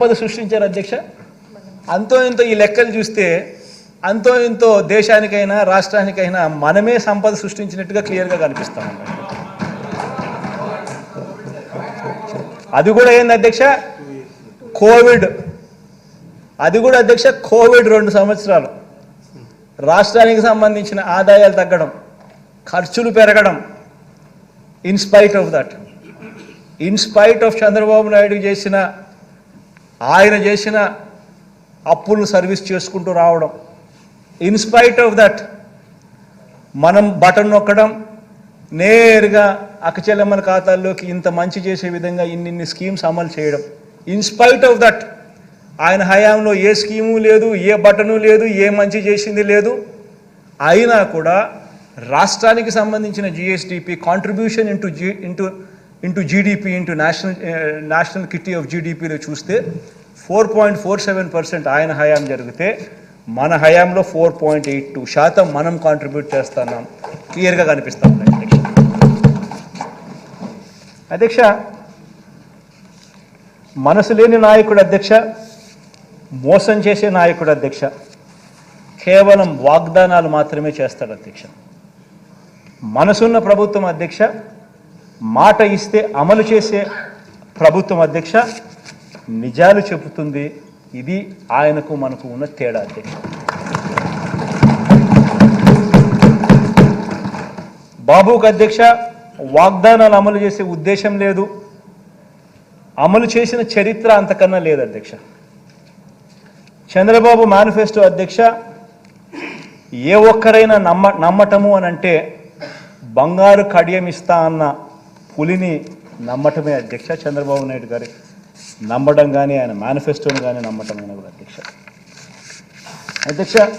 సంపద సృష్టించారు అధ్యక్ష? అంతో ఇంతో ఈ లెక్కలు చూస్తే అంతో ఇంతో దేశానికైనా రాష్ట్రానికైనా మనమే సంపద సృష్టించినట్టుగా క్లియర్గా కనిపిస్తాం అది కూడా ఏంది అధ్యక్ష? కోవిడ్. అది కూడా అధ్యక్ష కోవిడ్ రెండు సంవత్సరాలు. రాష్ట్రానికి సంబంధించిన ఆదాయాలు తగ్గడం ఖర్చులు పెరగడం in spite of that in spite of Chandrababu Naidu చేసిన ఆయన చేసిన అప్పులను సర్వీస్ చేసుకుంటూ రావడం. ఇన్స్పైట్ ఆఫ్ దట్ మనం బటన్ నొక్కడం నేరుగా అక్కచెల్లెమ్మల ఖాతాల్లోకి ఇంత మంచి చేసే విధంగా ఇన్నిన్ని స్కీమ్స్ అమలు చేయడం. ఇన్స్పైట్ ఆఫ్ దట్ ఆయన హయాంలో ఏ స్కీము లేదు ఏ బటను లేదు ఏ మంచి చేసింది లేదు. అయినా కూడా రాష్ట్రానికి సంబంధించిన GSDP contribution into G into into GDP into national national kitty of జీడిపిలో చూస్తే four point four seven percent ఆయన హయాం జరిగితే మన హయాంలో ఫోర్ పాయింట్ ఎయిట్ టూ శాతం మనం కాంట్రిబ్యూట్ చేస్తున్నాం. క్లియర్గా కనిపిస్తాం. అధ్యక్ష అధ్యక్ష మనసు లేని నాయకుడు అధ్యక్ష మోసం చేసే నాయకుడు అధ్యక్ష కేవలం వాగ్దానాలు మాత్రమే చేస్తాడు అధ్యక్ష. మనసున్న ప్రభుత్వం అధ్యక్ష మాట ఇస్తే అమలు చేసే ప్రభుత్వం అధ్యక్ష నిజాలు చెబుతుంది. ఇది ఆయనకు మనకు ఉన్న తేడా అధ్యక్ష. బాబుకు అధ్యక్ష వాగ్దానాలు అమలు చేసే ఉద్దేశం లేదు. అమలు చేసిన చరిత్ర అంతకన్నా లేదు అధ్యక్ష. చంద్రబాబు మేనిఫెస్టో అధ్యక్ష ఏ ఒక్కరైనా నమ్మ నమ్మటము అని అంటే బంగారు కడియం ఇస్తా అన్న పులిని నమ్మటమే అధ్యక్ష. చంద్రబాబు నాయుడు గారి నమ్మడం కానీ ఆయన మేనిఫెస్టోని కానీ నమ్మటం నమ్మటమైన కూడా అధ్యక్ష. అధ్యక్ష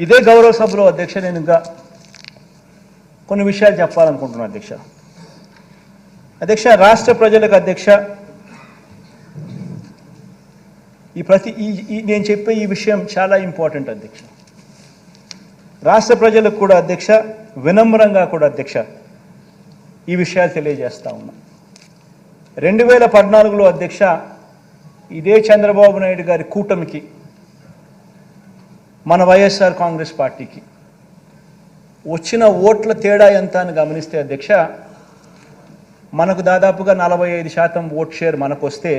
ఇదే గౌరవ సభలో అధ్యక్ష నేను ఇంకా కొన్ని విషయాలు చెప్పాలనుకుంటున్నాను అధ్యక్ష. అధ్యక్ష రాష్ట్ర ప్రజలకు అధ్యక్ష ఈ ప్రతి ఈ- నేను చెప్పే ఈ విషయం చాలా ఇంపార్టెంట్ అధ్యక్ష. రాష్ట్ర ప్రజలకు కూడా అధ్యక్ష వినమ్రంగా కూడా అధ్యక్ష ఈ విషయాలు తెలియజేస్తా ఉన్నా. రెండు వేల పద్నాలుగులో అధ్యక్ష ఇదే చంద్రబాబు నాయుడు గారి కూటమికి మన వైఎస్ఆర్ కాంగ్రెస్ పార్టీకి వచ్చిన ఓట్ల తేడా ఎంత అని గమనిస్తే అధ్యక్ష మనకు దాదాపుగా నలభై ఐదు శాతం ఓట్ షేర్ మనకు వస్తే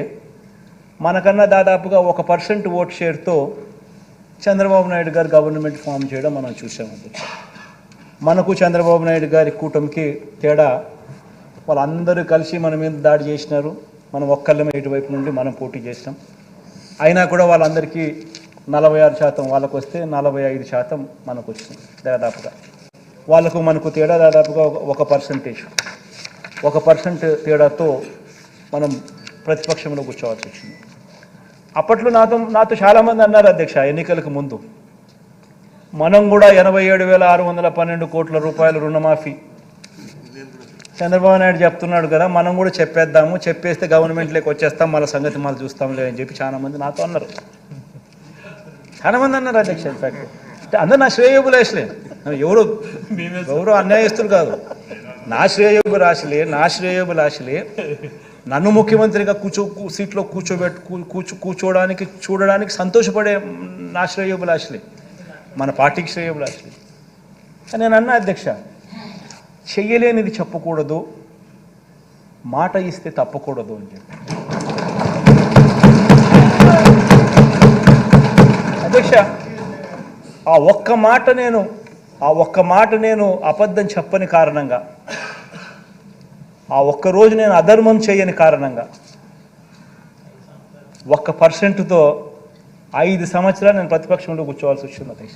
మనకన్నా దాదాపుగా ఒక పర్సెంట్ ఓట్ షేర్తో చంద్రబాబు నాయుడు గారు గవర్నమెంట్ ఫామ్ చేయడం మనం చూసాం అధ్యక్ష. మనకు చంద్రబాబు నాయుడు గారి కూటమికి తేడా వాళ్ళందరూ కలిసి మన మీద దాడి చేసినారు. మనం ఒక్కళ్ళమే ఇటువైపు నుండి మనం పోటీ చేసినాం. అయినా కూడా వాళ్ళందరికీ నలభై ఆరు శాతం వాళ్ళకు వస్తే నలభై ఐదు శాతం మనకు వచ్చింది దాదాపుగా. వాళ్ళకు మనకు తేడా దాదాపుగా ఒక- పర్సంటేజ్. ఒక పర్సెంట్ తేడాతో మనం ప్రతిపక్షంలో కూర్చోవాల్సి వచ్చింది. అప్పట్లో నాతో నాతో చాలామంది అన్నారు అధ్యక్ష ఎన్నికలకు ముందు. మనం కూడా ఎనభై ఏడు వేల ఆరు వందల పన్నెండు కోట్ల రూపాయల రుణమాఫీ. చంద్రబాబు నాయుడు చెప్తున్నాడు కదా మనం కూడా చెప్పేద్దాము చెప్పేస్తే గవర్నమెంట్లోకి వచ్చేస్తాం మళ్ళీ సంగతి మళ్ళీ చూస్తాంలే అని చెప్పి చాలా మంది నాతో అన్నారు. చాలా మంది అన్నారు అధ్యక్ష ఇన్ఫాక్ట్ అంటే అందరు నా శ్రేయోగులేసలే ఎవరు ఎవరు అన్యాయస్తులు కాదు. నా శ్రేయోగులాశలే నా శ్రేయోగులాశలే నన్ను ముఖ్యమంత్రిగా కూర్చో కూ- సీట్లో కూర్చోబెట్టు కూర్చో కూర్చోవడానికి చూడడానికి సంతోషపడే నా శ్రేయోగులాశలే మన పార్టీకి శ్రేయోగులాశలే నేను అన్నా అధ్యక్ష చెయ్యలేనిది చెప్పకూడదు మాట ఇస్తే తప్పకూడదు అని చెప్పి. అధ్యక్ష ఆ ఒక్క మాట నేను ఆ ఒక్క మాట నేను అబద్ధం చెప్పని కారణంగా ఆ ఒక్క రోజు నేను అధర్మం చేయని కారణంగా ఒక్క పర్సెంట్తో ఐదు సంవత్సరాలు నేను ప్రతిపక్షంలో కూర్చోవాల్సి వచ్చింది అధ్యక్ష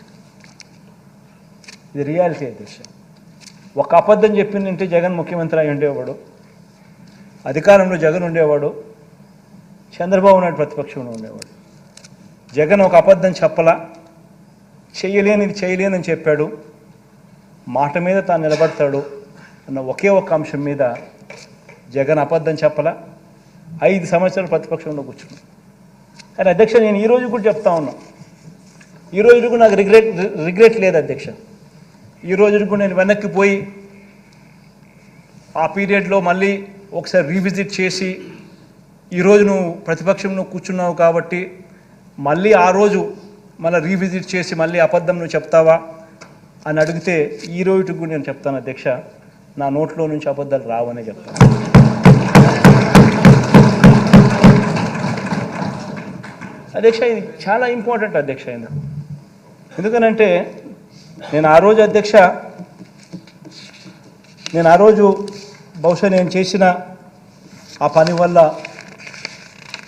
ఇది రియాలిటీ అధ్యక్ష ఒక అబద్ధం చెప్పిందంటే జగన్ ముఖ్యమంత్రి అయి ఉండేవాడు. అధికారంలో జగన్ ఉండేవాడు. చంద్రబాబు నాయుడు ప్రతిపక్షంలో ఉండేవాడు. జగన్ ఒక అబద్ధం చెప్పలా చేయలేనిది చేయలేనని చెప్పాడు. మాట మీద తాను నిలబడతాడు అన్న ఒకే ఒక్క అంశం మీద జగన్ అబద్ధం చెప్పలా ఐదు సంవత్సరాలు ప్రతిపక్షంలో కూర్చున్నాడు. కానీ అధ్యక్ష నేను ఈ రోజు కూడా చెప్తా ఉన్నా. ఈ రోజు కూడా నాకు రిగ్రెట్ రిగ్రెట్ లేదు అధ్యక్ష. ఈ రోజు కూడా నేను వెనక్కి పోయి ఆ పీరియడ్లో మళ్ళీ ఒకసారి రీవిజిట్ చేసి ఈరోజు నువ్వు ప్రతిపక్షంలో కూర్చున్నావు కాబట్టి మళ్ళీ ఆ రోజు మళ్ళీ రీవిజిట్ చేసి మళ్ళీ అబద్ధం నువ్వు చెప్తావా అని అడిగితే ఈ రోజుకి కూడా నేను చెప్తాను అధ్యక్ష. నా నోట్లో నుంచి అబద్ధాలు రావనే చెప్తాను. అధ్యక్ష ఇది చాలా ఇంపార్టెంట్ అధ్యక్ష ఎందుకు ఎందుకనంటే నేను ఆ రోజు అధ్యక్ష నేను ఆ రోజు బహుశా నేను చేసిన ఆ పని వల్ల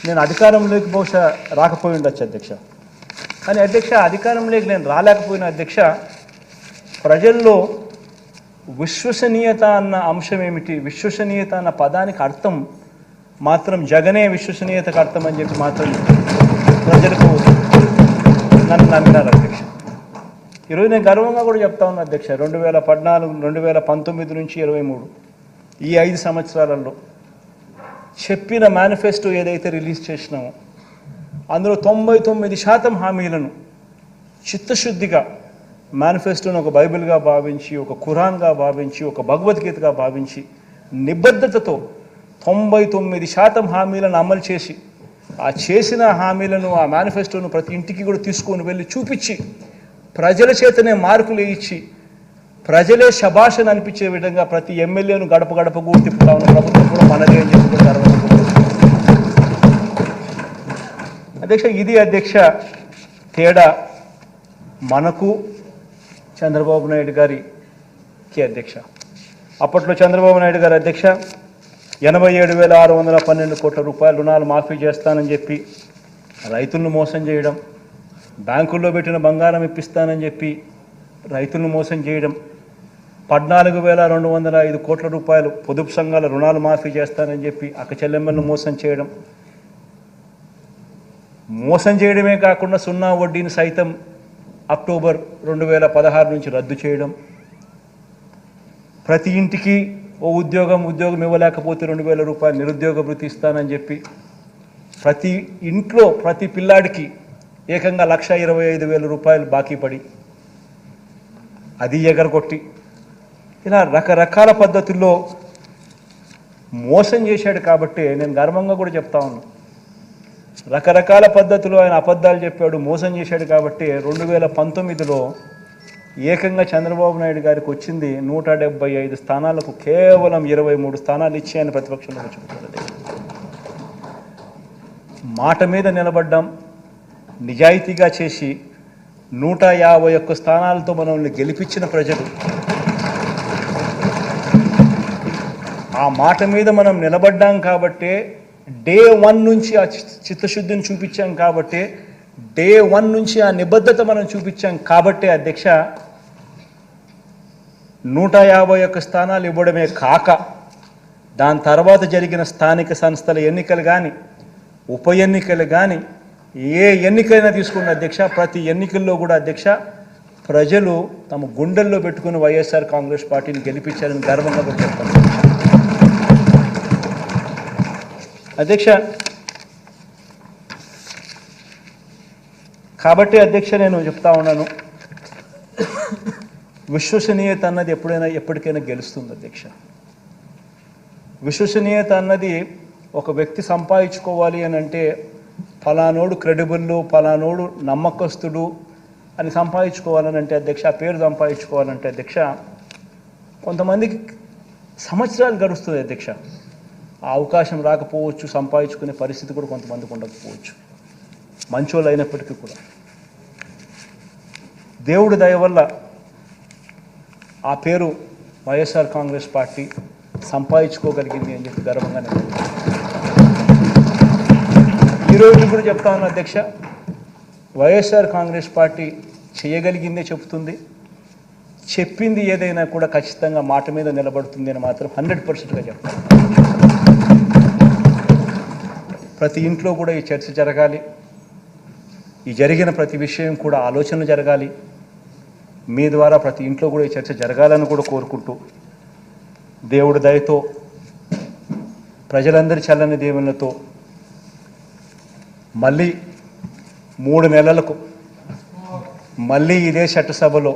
నేను అధికారంలోకి బహుశా రాకపోయి ఉండొచ్చు అధ్యక్ష. కానీ అధ్యక్ష అధికారంలోకి నేను రాలేకపోయిన అధ్యక్ష ప్రజల్లో విశ్వసనీయత అన్న అంశం ఏమిటి? విశ్వసనీయత అన్న పదానికి అర్థం మాత్రం జగనే విశ్వసనీయతకు అర్థం అని చెప్పి మాత్రం ప్రజలకు నన్ను నమ్మినారు అధ్యక్ష. ఈరోజు నేను గర్వంగా కూడా చెప్తా ఉన్నా అధ్యక్ష రెండు వేల పద్నాలుగు రెండు వేల పంతొమ్మిది నుంచి ఇరవై మూడు ఈ ఐదు సంవత్సరాలలో చెప్పిన మేనిఫెస్టో ఏదైతే రిలీజ్ చేసినామో అందులో తొంభై తొమ్మిది శాతం హామీలను చిత్తశుద్ధిగా మేనిఫెస్టోను ఒక బైబిల్గా భావించి ఒక ఖురాన్గా భావించి ఒక భగవద్గీతగా భావించి నిబద్ధతతో తొంభై తొమ్మిది శాతం హామీలను అమలు చేసి ఆ చేసిన హామీలను ఆ మేనిఫెస్టోను ప్రతి ఇంటికి కూడా తీసుకొని వెళ్ళి చూపించి ప్రజల చేతనే మార్కులు ఇచ్చి ప్రజలే శభాషను అనిపించే విధంగా ప్రతి ఎమ్మెల్యేను గడప గడప కూడా తిప్పుతా ఉన్న ప్రభుత్వం కూడా మనదే అని చెప్పుకుంటారు అధ్యక్ష ఇది అధ్యక్ష తేడా మనకు చంద్రబాబు నాయుడు గారికి అధ్యక్ష. అప్పట్లో చంద్రబాబు నాయుడు గారి అధ్యక్ష ఎనభై ఏడు వేల ఆరు వందల పన్నెండు కోట్ల రూపాయలు రుణాలు మాఫీ చేస్తానని చెప్పి రైతులను మోసం చేయడం బ్యాంకుల్లో పెట్టిన బంగారం ఇప్పిస్తానని చెప్పి రైతులను మోసం చేయడం పద్నాలుగు వేల రెండు వందల ఐదు కోట్ల రూపాయలు పొదుపు సంఘాల రుణాలు మాఫీ చేస్తానని చెప్పి అక్క చెల్లెమ్మలను మోసం చేయడం. మోసం చేయడమే కాకుండా సున్నా వడ్డీని సైతం అక్టోబర్ రెండు వేల పదహారు నుంచి రద్దు చేయడం. ప్రతి ఇంటికి ఓ ఉద్యోగం ఉద్యోగం ఇవ్వలేకపోతే రెండు వేల రూపాయలు నిరుద్యోగ వృత్తి ఇస్తానని చెప్పి ప్రతి ఇంట్లో ప్రతి పిల్లాడికి ఏకంగా లక్ష ఇరవై ఐదు వేల రూపాయలు బాకీ పడి అది ఎగరగొట్టి ఇలా రకరకాల పద్ధతుల్లో మోసం చేశాడు కాబట్టి నేను గర్వంగా కూడా చెప్తా ఉన్నాను రకరకాల పద్ధతులు ఆయన అబద్ధాలు చెప్పాడు మోసం చేశాడు కాబట్టి రెండు వేల పంతొమ్మిదిలో ఏకంగా చంద్రబాబు నాయుడు గారికి వచ్చింది నూట డెబ్బై ఐదు స్థానాలకు కేవలం ఇరవై మూడు స్థానాలు ఇచ్చాయని ప్రతిపక్షంలో చెబుతున్నది మాట మీద నిలబడ్డాం నిజాయితీగా చేసి నూట యాభై ఒక్క స్థానాలతో మనల్ని గెలిపించిన ప్రజలు. ఆ మాట మీద మనం నిలబడ్డాం కాబట్టే డే వన్ నుంచి ఆ చిత్తశుద్ధిని చూపించాం కాబట్టి డే వన్ నుంచి ఆ నిబద్ధత మనం చూపించాం కాబట్టే అధ్యక్ష నూట యాభై ఒక్క స్థానాలు ఇవ్వడమే కాక దాని తర్వాత జరిగిన స్థానిక సంస్థల ఎన్నికలు కానీ ఉప ఎన్నికలు కానీ ఏ ఎన్నికైనా తీసుకున్న అధ్యక్ష ప్రతి ఎన్నికల్లో కూడా అధ్యక్ష ప్రజలు తమ గుండెల్లో పెట్టుకుని వైఎస్ఆర్ కాంగ్రెస్ పార్టీని గెలిపించారని గర్వంగా కూడా చెప్తాను. అధ్యక్ష కాబట్టి అధ్యక్ష నేను చెప్తా ఉన్నాను. విశ్వసనీయత అన్నది ఎప్పుడైనా ఎప్పటికైనా గెలుస్తుంది అధ్యక్ష. విశ్వసనీయత అన్నది ఒక వ్యక్తి సంపాదించుకోవాలి అని అంటే ఫలానోడు క్రెడిబుల్ ఫలానోడు నమ్మకస్తుడు అని సంపాదించుకోవాలని అంటే అధ్యక్ష ఆ పేరు సంపాదించుకోవాలంటే అధ్యక్ష కొంతమందికి సంవత్సరాలు గడుస్తుంది అధ్యక్ష. ఆ అవకాశం రాకపోవచ్చు సంపాదించుకునే పరిస్థితి కూడా కొంతమందికి ఉండకపోవచ్చు. మంచోళ్ళు అయినప్పటికీ కూడా. దేవుడి దయ వల్ల ఆ పేరు వైఎస్ఆర్ కాంగ్రెస్ పార్టీ సంపాదించుకోగలిగింది అని చెప్పి గర్వంగా నేను ఈరోజు కూడా చెప్తా ఉన్నా అధ్యక్ష వైఎస్ఆర్ కాంగ్రెస్ పార్టీ చేయగలిగిందే చెప్తుంది చెప్పింది ఏదైనా కూడా ఖచ్చితంగా మాట మీద నిలబడుతుంది అని మాత్రం హండ్రెడ్ పర్సెంట్గా చెప్తాను ప్రతి ఇంట్లో కూడా ఈ చర్చ జరగాలి. ఈ జరిగిన ప్రతి విషయం కూడా ఆలోచన జరగాలి. మీ ద్వారా ప్రతి ఇంట్లో కూడా ఈ చర్చ జరగాలని కూడా కోరుకుంటూ దేవుడి దయతో ప్రజలందరి చల్లని దేవుళ్ళతో మళ్ళీ మూడు నెలలకు మళ్ళీ ఇదే చట్టసభలో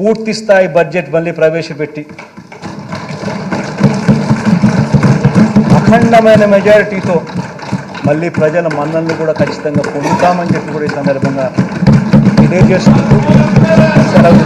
పూర్తి స్థాయి బడ్జెట్ మళ్ళీ ప్రవేశపెట్టి అఖండమైన మెజారిటీతో మళ్ళీ ప్రజల మన్నలను కూడా ఖచ్చితంగా పొందుతామని చెప్పి కూడా ఈ సందర్భంగా తెలియజేసుకుంటూ సెలవు